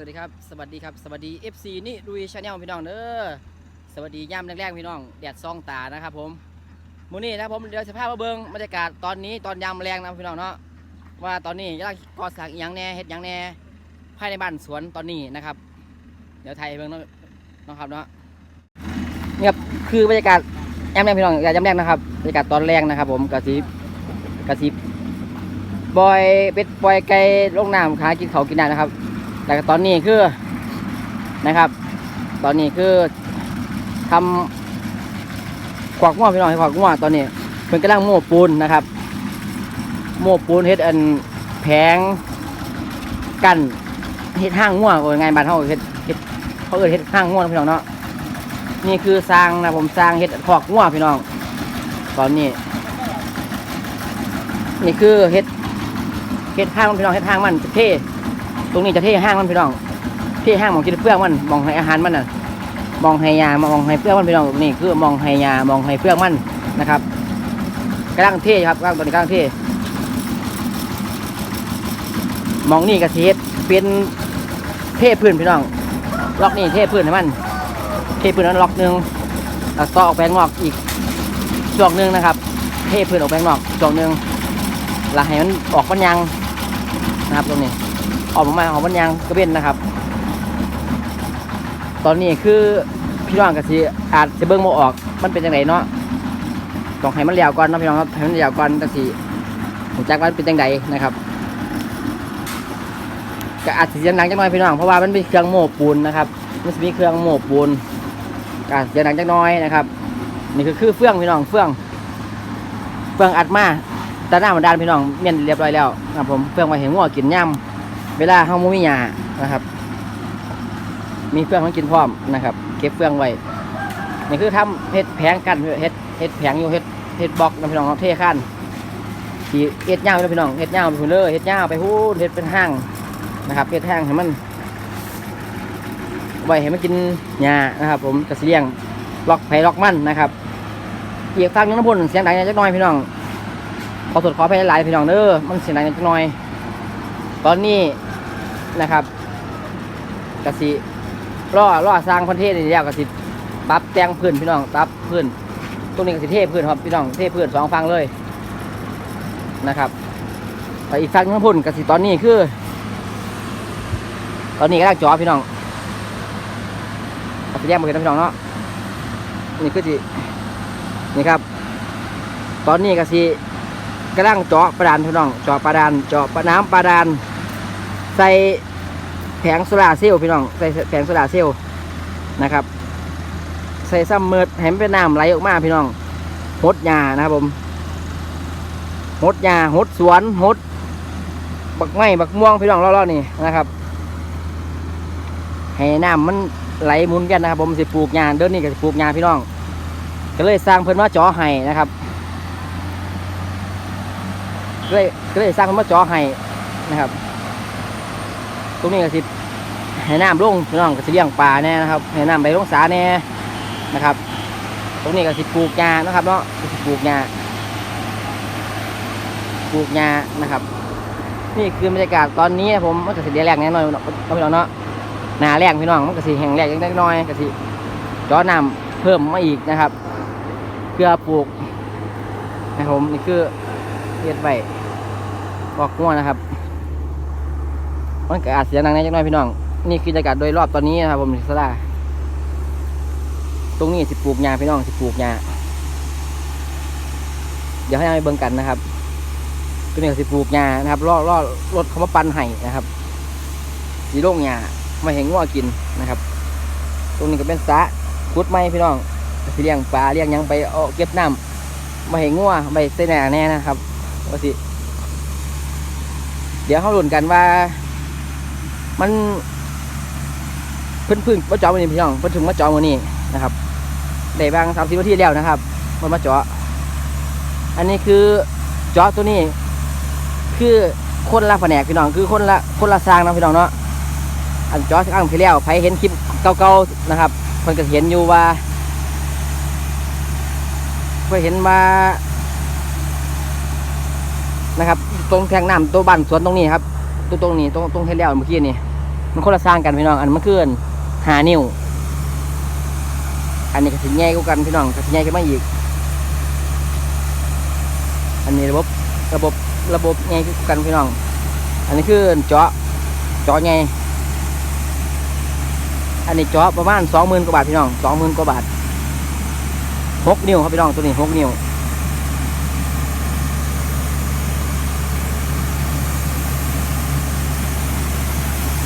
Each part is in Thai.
วัสดีครับสวัสดีครับสวัสดี FC นี่ดุยชาแนลพี่น้องเด้อสวัสดีย่ำแรกๆพี่น้องแดดซองตานะครับผมมื้อนี้นะผมเดี๋ยวจะพามาเบิ่งบรรยากาศตอนนี้ตอนยามแรงนะพี่น้องเนาะว่าตอนนี้กำลังก่อสร้างอย่างแน่เฮ็ดอย่างแน่ภายในบ้านสวนตอนนี้นะครับ เดี๋ยวไทยเบิ่งนะเนะครับเนาะนี่ครับคือบรรยากาศยามแรงพี่น้องยามแรงนะครับบรรยากาศตอนแรงนะครับ ผมกระซิบกระซิบบอยเป็ดบอยไก่ลงน้ำขากินเขากินน้ำนะครับ แต่ตอนนี้คือนะครับ ตอนนี้คือทำขวากง้วพี่น้องให้ขวากง้วตอนนี้เพิ่นกำลังโม่ปูนนะครับ โม่ปูนเฮ็ดอันแผงกันเฮ็ดห้างง้วโอ้ยไงบ้านเฮาเฮ็ดเฮ็ดเขาเอิ้นเฮ็ดห้างง้วพี่น้องเนาะนี่คือสร้างนะผมสร้างเฮ็ดขวากง้วพี่น้อง ตอนนี้ นี่คือเฮ็ดเฮ็ดห้างพี่น้องเฮ็ดห้างมันเท่ ตรงนี้จะเท่ห้างมันพี่น้องเท่ห้างมองกินเปลือมันมองให้อาหารมันน่ะมองให้ยามองให้เปลือมันพี่น้องนี่คือมองให้ยามองให้เปลือมันนะครับกลังเท่ครับกลังตอนนี้กลังเท่มองนี่กระเสียดเป็นเท่พื้นพี่น้อง ล็อกนี่เท่พื้นให้มัน เท่พื้นนั้นล็อกหนึ่งต่อออกไปข้างอกอีกช่วงหนึ่งนะครับ เท่พื้นออกไปข้างอกช่วงหนึ่งล้วให้มันออกมันยังนะครับตรงนี้ ออกมาของมันยางกระเบนนะครับ ตอนนี้คือพี่น้องกะสิอาจจะเบิ่งโมออก มันเป็นจังไงเนาะต้องให้มันเลี้ยวก่อนนะพี่น้องครับให้มันเลี้ยวก่อนกะสิผมจักว่ามันเป็นจังไดนะครับก็อาจจะเสียงดังจังน้อยพี่น้องเพราะว่ามันเป็นเครื่องโม่ปูนนะครับมันจะมีเครื่องโม่ปูนก็อาจจะเสียงดังจังน้อยนะครับ นี่คือคือเฟื่องพี่น้องเฟื่องเฟื่องอัดมาแต่หน้ามันดานพี่น้องเมียนเรียบร้อยแล้วนะครับผมเฟื่องไว้เห็นงัวกินย่ำ เวลาเฮาบ่มีหญ้านะครับ มีเฟืองให้กินพร้อมนะครับ เก็บเฟืองไว้นี่คือทำเฮ็ดแผงกันเฮ็ดเฮ็ดแผงอยู่เฮ็ดเฮ็ดบล็อกนะพี่น้องเนาเทขั้นเฮ็ดยาวไปเลยพี่น้องเฮ็ดยาวไปพุ่นเลยเฮ็ดยาวไปหู้นเฮ็ดเป็นห้างนะครับเฮ็ดห้างให้มันไว้ให้มันกินหญ้านะครับ ผมกระเสียงล็อกไผล็อกมันนะครับอีกฟังนึงน้ำพ่นเสียงดังจักหน่อยพี่น้องขอสดขอไปหลายพี่น้องเด้อมันเสียงดังจักหน่อย ตอนนี้ นะครับกสิล่อล่อสร้างประเทศนี่แล้วกสิปรับแต่งพื้นพี่น้องปับพื้นตรงนี้กสิเทพื้นครับพี่น้องเทพื้นสองฟังเลยนะครับแต่อีกฝั่งนึงพุ่นกสิตอนนี้คือ ตอนนี้กำลังจ่อพี่น้องกสิแยกมาเห็นนพี่น้องเนาะนี่คือสินี่ครับ ตอนนี้กสิกำลังเจาะประดานพี่น้องเจาะประดานเจาะประน้ำประดาน ใส่ แผงโซลาเซลล์พี่น้องใส่แผงโซลาเซลล์นะครับ ใส่ซ้ำเมือดให้มันเป็นน้ำไหลออกมาพี่น้องหดหญ้านะครับผมหดหญ้าหดสวนหดบักไม้บักม่วงพี่น้องรอบๆนี่นะครับให้น้ำมันไหลหมุนกันนะครับผมสิปลูกหญ้าเดินนี่ก็ปลูกหญ้าพี่น้อง ก็เลยสร้างเพิ่นมาจาะให้นะครับก็เลยก็เลยสร้างมันมาเจอให้นะครับ ตรงนี้ก็สิให้น้ำลงพี่น้องก็สิเลี้ยงปลาแน่นะครับให้น้ำไปลงสาแน่นะครับ ตรงนี้ก็สิปลูกหญ้านะครับเนาะปลูกหญ้าปลูกหญ้านะครับ นี่คือบรรยากาศตอนนี้ผมมันก็สิเดียแรงแน่นอนเนาะพี่น้องเนาะหนาแรงพี่น้องมันก็สิแห้งแรงเล็กน้อยก็สิจอน้ำเพิ่มมาอีกนะครับเพื่อปลูกนะครับผมนี่คือเฮ็ดไว้บอกง่วนะครับ มันก็อาจเสียงดังในจังน้อยพี่น้อง นี่คือบรรยากาศโดยรอบตอนนี้นะครับผมสลาตรงนี้สิปลูกหญ้าพี่น้องสิปลูกหญ้าเดี๋ยวให้ไปเบิ่งกันนะครับตรงนี้สิปลูกหญ้านะครับล่อล่อรถเขามาปันให้นะครับสีโล่งหญ้ามาเห็นง่วกินนะครับ ตรงนี้ก็เป็นสระขุดไม้พี่น้องสิเลี้ยงปลาเลี้ยงยังไปเอาเก็บน้ำมาเห็นง่วไปเส้นหนาแน่นะครับว่าสิเดี๋ยวเขาหลุนกันว่า มันเพิ่นเพึ่งมาเจาะวันนี้พี่น้องเพิ่นถึงมาเจาะวันนี้นะครับได้บางสามสิบนาทีแล้วนะครับเพิ่นมาเจาะอันนี้คือเจาะตัวนี้ คือคนละแผนกพี่น้องคือคนละคนละสร้างนะพี่น้องเนาะอันเจาะครั้งที่แล้วใครเห็นคลิปเก่าๆนะครับเพิ่นก็เห็นอยู่ว่าเพิ่นเห็นมานะครับ ตรงแทงน้ำตัวบ้านสวนตรงนี้ครับตรงตรงนี้ตรงตรงเทแล้วเมื่อกี้นี่ มันคนละสร้างกันพี่น้อง อันมันคือหานิ้ว อันนี้ก็ถึงใหญ่กว่ากันพี่น้องก็ถึงใหญ่ขึ้นมาอีก อันนี้ระบบระบบระบบใหญ่กว่ากันพี่น้อง อันนี้คือเจาะเจาะใหญ่อันนี้เจาะประมาณสองหมื่นกว่าบาทพี่น้องสองหมื่นกว่าบาทหกนิ้วครับพี่น้องตัวนี้หกนิ้ว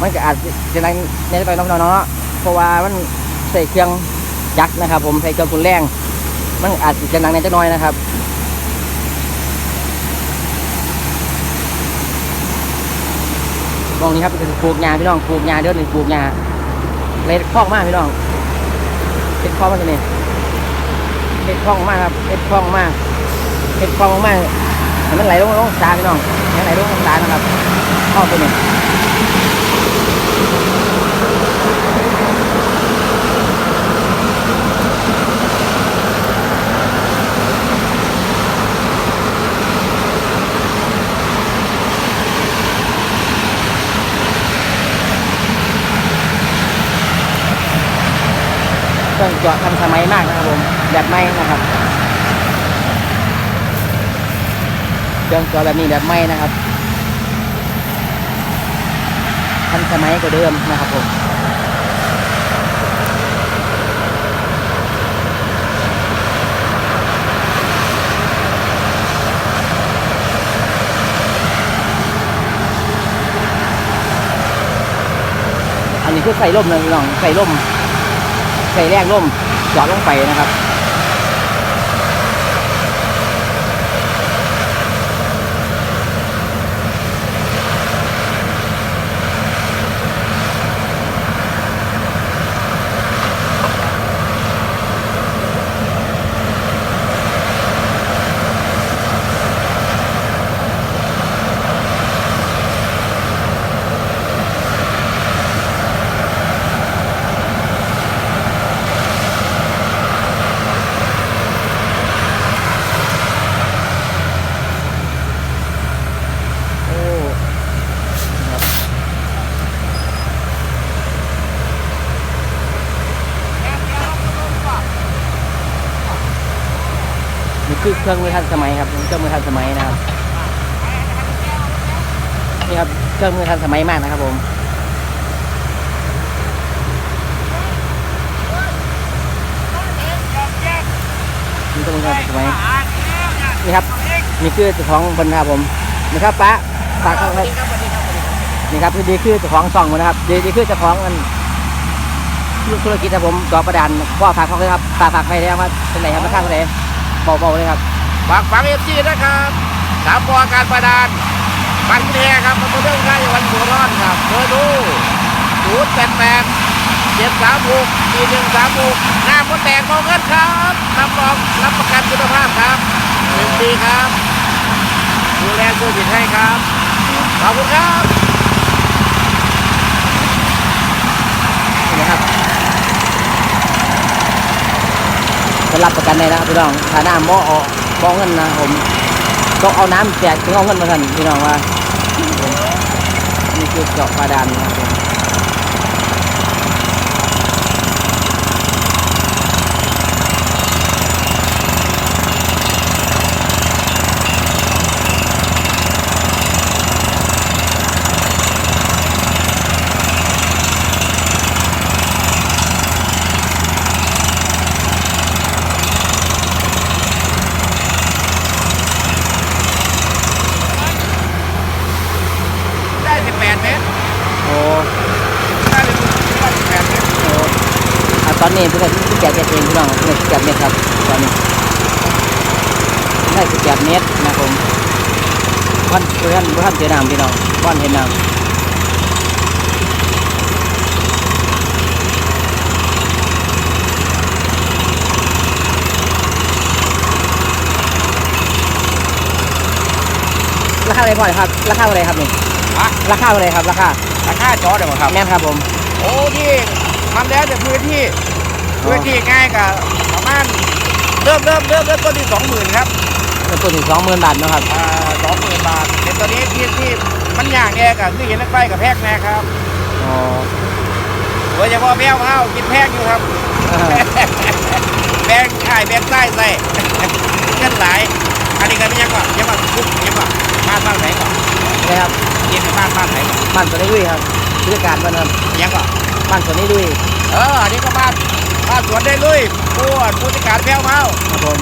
มันก็อาจจะนั่งในไปน้องๆเนาะเพราะว่ามันใส่เครื่องยักษ์นะครับ ผมใส่เครื่องตุนแรง มันอาจจะนั่งในจะน้อยนะครับมองนี้ครับเป็นปลูกยาพี่น้องปลูกยาเด้อหนึ่งปลูกยาเล็ดคล่องมากพี่น้องเล็ดคล่องมากเลยเล็ดคล่องมากครับเล็ดคล่องมากเล็ดคล่องมากมันไหลลงลงตาพี่น้องไหลลงลงตานะครับเข้าไปเนี่ย จาะทันสมัยมากนะครับผมแบบไม่นะครับเครื่องเจาะแบบนี้แบบไม่นะครับทันสมัยกว่าเดิมนะครับผมอันนี้คือใส่ร่มเลยพี่น้องใส่ร่ม ใส่แรกร่มจอดลงไปนะครับือเครื่องมือทันสมัยครับเครื่องมือทันสมัยนะครับนี่ครับเครื่องมือทันสมัยมากนะครับผมนี่เครื่องมือทันสมัยนี่ครับนี่คือเจ้าของบนครับผมนี่ครับป้าฝากเขาไว้นี่ครับดีคือเจ้าของซองมดนนะครับดีดีคือเจ้าของมันธุรกิจครับผมจอประดานพ่อฝากเขาเลยครับฝากฝากไปแล้วว่าเป็นไหนครับมาข้างไหน บอกบอกเลยครับฝากฝังเอฟซีนะครับสามปอการประดานบันแท้ครับมันเป็นเรื่องง่ายวันหัวร้อนครับเบอร์ดูศูนย์แปดแปดเจ็ดสามหกสี่หนึ่งสามหกหน้าคนแตกมองเงินครับรับรองรับประกันคุณภาพครับหนึ่งปีครับ ดูแลช่วยผิดให้ครับ ขอบคุณครับ นี่นะครับจะ รับประกันได้นะพี่น้องถ้าน้ำบ่ออกบ่อเงินนะผมต้องเอาน้ำแจกถึงเอาเงินมาทันพี่น้องว่านี่คือเจาะประดานนะครับ 87เมตรนะผมบ้านเพื่อนบ้านเจน้ำพี่น้องพันเห็นน้ำราคาอะไรพ่อครับ ราคาอะไรครับนี่ราคาอะไรครับ ราคา ราคาจอเดี๋ยวครับแม่ครับผม โอ้ที่ทำแล้วแต่พื้นที่ พื้นที่ง่ายกับประมาณเริ่มเริ่มเริ่มเริ่มต้นที่สองหมื่นครับ เริ่มต้นถึงสองหมื่นบาทเนาะครับอ่าสองหมื่นบาทเห็นตอนนี้ที่ที่มันยากแยกับที่เห็นนักไฟกับแพกแน่ครับอ๋ออ๋อโดยเฉพาะแมวเฮากินแพงอยู่ครับแบงไอ้ายแบงใต้ใส่เงินหลายอันนี้ก็ไม่ยังก่อนยังก่อนคุกยังก่อนบ้านบ้านไหนก่อนนะครับกินบ้านบ้านไหนก่อนบ้านตัวนี้ด้วยครับผู้จัดการบ้านครับยังก่อนบ้านตัวนี้ด้วยเอออันนี้ก็บ้านบ้านสวนได้ลุยผู้ผู้จัดการแมวเฮาครับผม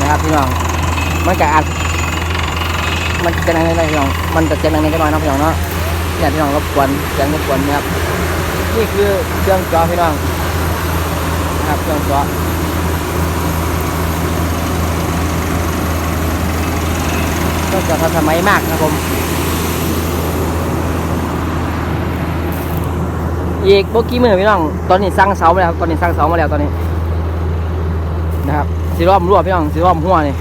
นะครับ พี่น้อง มันก็อาจมันจะนังในพี่น้อง มันจะเจ็บนังในก็น้อยเนาะพี่น้องเนาะอย่าพี่น้องรบกวนเสียงรบกวนนะครับ นี่คือเครื่องจอพี่น้องนะครับเครื่องจอเครื่องจอทันสมัยมากนะครับผมอีกโบกี้มือพี่น้อง ตอนนี้สร้างเสามาแล้ว ตอนนี้สร้างเสามาแล้วตอนนี้ นะครับ สีล้อมรั่วพี่น้องสีล้อมหัวนี่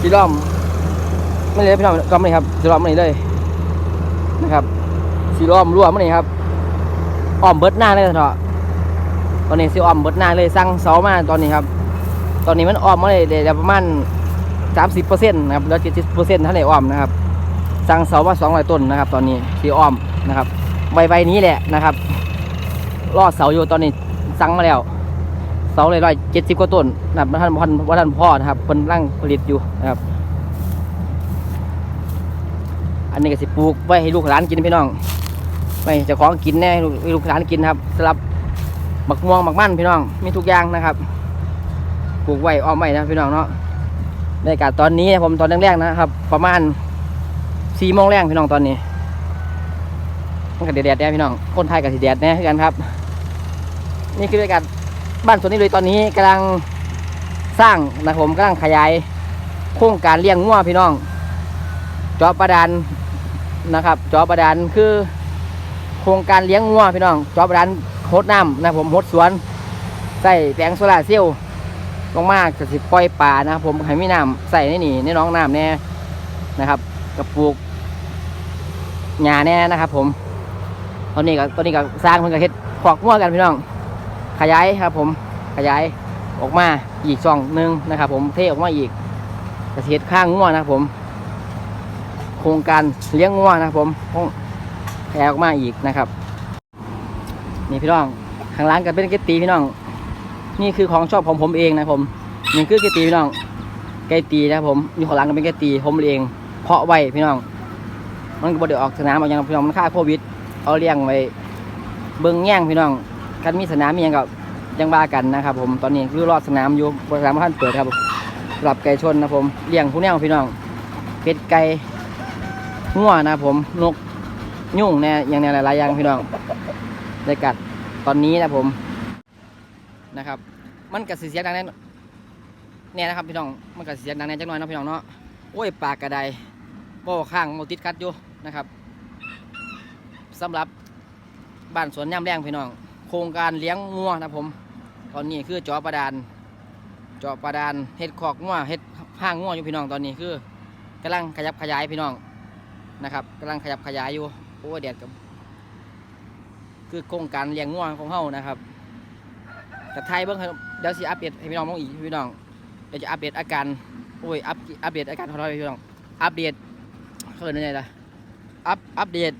สีล้อมไม่เลยพี่น้องก็ไม่ครับสีล้อมไม่เลยนะครับสีล้อมรั่วไม่ครับอ้อมเบิดหน้าเลยเถอะตอนนี้สีอ้อมเบิดหน้าเลยสร้างเสามาตอนนี้ครับ ตอนนี้มันอ้อมมาเลยเดี๋ยวประมาณสามสิบเปอร์เซ็นต์นะครับเหลือเจ็ดสิบเปอร์เซ็นต์ท่านไหนอ้อมนะครับสร้างเสามาสองร้อยต้นนะครับ ตอนนี้สีอ้อมนะครับใบใบนี้แหละนะครับรอดเสาอยู่ตอนนี้สั่งมาแล้ว เสาเลยร้อยเจ็ดสิบกว่าต้นนะครับท่านพันว่าท่านพ่อนะครับเป็นร่างผลิตอยู่นะครับ อันนี้ก็สิปลูกไว้ให้ลูกหลานกินพี่น้องไว้จะของกินแน่ให้ลูกหลานกินครับสำหรับหมักม่วงหมักมันพี่น้องมีทุกอย่างนะครับปลูกไว้อ้อมไว้นะพี่น้องเนาะในอากาศตอนนี้ผมตอนแรกๆนะครับ ประมาณสี่โมงแรงพี่น้องตอนนี้มันก็แดดๆแน่พี่น้องคนไทยกับสีแดดแน่กันครับ นี่คือบรรยากาศ บ้านสวนนี้เลยตอนนี้กำลังสร้างนะผมกำลังขยาย โครงการเลี้ยงงัวพี่น้องจอประดานนะครับ จอประดานคือ โครงการเลี้ยงงัวพี่น้อง จอประดานโคดน้ำนะผมโคดสวนใส่แผงโซลาเซลล์ลงมากจะสิปล่อยป่านะครับผมให้มีน้ำใส่ในนี่ในน้องน้ำแน่นะครับกับปลูกหญ้าแน่นะครับ ผมตอนนี้ก็ตอนนี้ก็สร้างเพิ่นก็เฮ็ดขอกงัวกันพี่น้อง ขยายครับผมขยายออกมาอีกช่องหนึ่งนะครับ ผมเทออกมาอีกกระเฮ็ดข้างงัวนะครับผม โครงการเลี้ยงงัวนะครับผมคงขยายออกมาอีกนะครับ นี่พี่น้องข้างล่างก็เป็นเกตีพี่น้อง นี่คือของชอบของผมเองนะผมนี่คือเกตีพี่น้องเกตีนะผมอยู่ข้างล่างก็เป็นเกตีผมเอง เพาะไว้พี่น้อง มันก็บ่ได้ออกสนามเอาอย่างพี่น้องมันค่าโควิด เอาเลี้ยงไว้เบิ่งแย่งพี่น้อง กันมีสนามมีหยังก็ยังบ้ากันนะครับ ผมตอนนี้คือรอดสนามอยู่สนามท่านเปิดครับสำหรับไก่ชนนะผมเลี้ยงผู้แนวพี่น้องเป็ดไก่งัวนะผมนกยุ่งแน่อย่างแน่หลายๆอย่างพี่น้องได้กัดตอนนี้นะผมนะครับ มันกัดเสียงดังแน่แน่นะครับพี่น้องมันกัดเสียงดังแน่จังหน่อยเนาะพี่น้องเนาะโอ้ยปากกระไดบ่ข้างบ่ติดกัดอยู่นะครับสำหรับบ้านสวนย่ำแรงพี่น้อง ครงการเลี้ยงงัวนะผม ตอนนี้คือจอประดานจาะประดานเฮ็ดคอกงัวเฮ็ดห้างงัวอยู่พี่น้องตอนนี้คือกำลังขยับขยายพี่น้องนะครับกำลังขยับขยายอยู่โอ้ยแดดกับคือโครงการเลี้ยงงัวของเฮานะครับแต่ไทยเบิ่งเดี๋ยวสิอัปเดตให้พี่น้องมองอีกพี่น้องเดี๋ยวจะอัปเดตอาการโอ้ยอัปอัปเดตอาการของเราพี่น้องอัปเดตเขาเรียกว่าไงล่ะอัปอัปเดต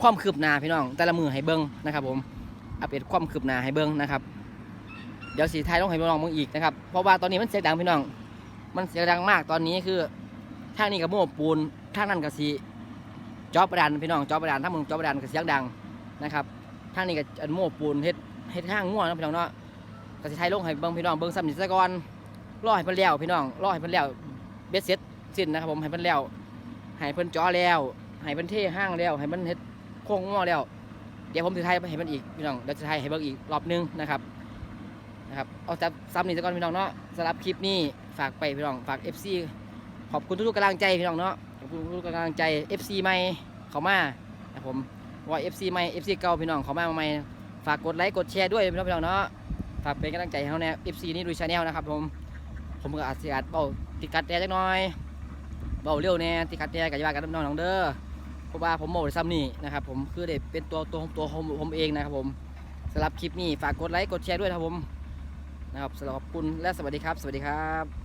ความคืบหน้าพี่น้องแต่ละมือให้เบิ้งนะครับผม อัปเดตความคืบหน้าให้เบิ้งนะครับ เดี๋ยวสีไทยต้องให้พี่น้องเบิ้งอีกนะครับ เพราะว่าตอนนี้มันเสียงดังพี่น้อง มันเสียงดังมากตอนนี้คือทางนี้กับโม่ปูนทางนั้นกับสีจอบประดานพี่น้องจอบประดานถ้ามึงจอบประดานกับเสียงดังนะครับทางนี้กับอันโม่ปูนเฮ็ดเฮ็ดห้างง่วงนะพี่น้องเนาะกับสีไทยลงให้เบิ้งพี่น้องเบิ้งซ้ำนิสก่อนรอให้เพิ่นแล้วพี่น้องรอให้เพิ่นแล้วเบ็ดเสร็จสิ้นนะครับผมให้เพิ่นแล้วให้เพิ่นจอแล้วให้เพิ่นเท่ห้างแล้วให้มันเฮ็ดโค้งงอแล้ว เดี๋ยวผมจะไทยให้มันอีกพี่น้องเดี๋ยวจะไทยให้เบิ่งอีกรอบนึงนะครับนะครับเอาจับซ้ำนี่ซะก่อนพี่น้องเนาะสำหรับคลิปนี้ฝากไปพี่น้องฝาก FC ขอบคุณทุกๆกำลังใจพี่น้องเนาะขอบคุณทุกๆกำลังใจ FC ใหม่เขามานะผมว่า FC ใหม่ FC เก่าพี่น้องเขามาใหม่ฝากกดไลค์กดแชร์ด้วยพี่น้องพี่น้องเนาะฝากเป็นกำลังใจให้เขาแน่ FC นี่ดูชาแนลนะครับผมผมก็อาจจะอาจเบาติดกัดแน่จักหน่อยเบาเร็วแน่ติดกัดแน่กับยากันน้องเด้อ เพราะว่าผมบอกซ้ำนี่นะครับผมคือเด็เป็นตัวตัวตัวผมผมเองนะครับผมสำหรับคลิปนี้ฝากกดไลค์กดแชร์ด้วยครับผมนะครับสำหรับขอบคุณและสวัสดีครับ สวัสดีครับ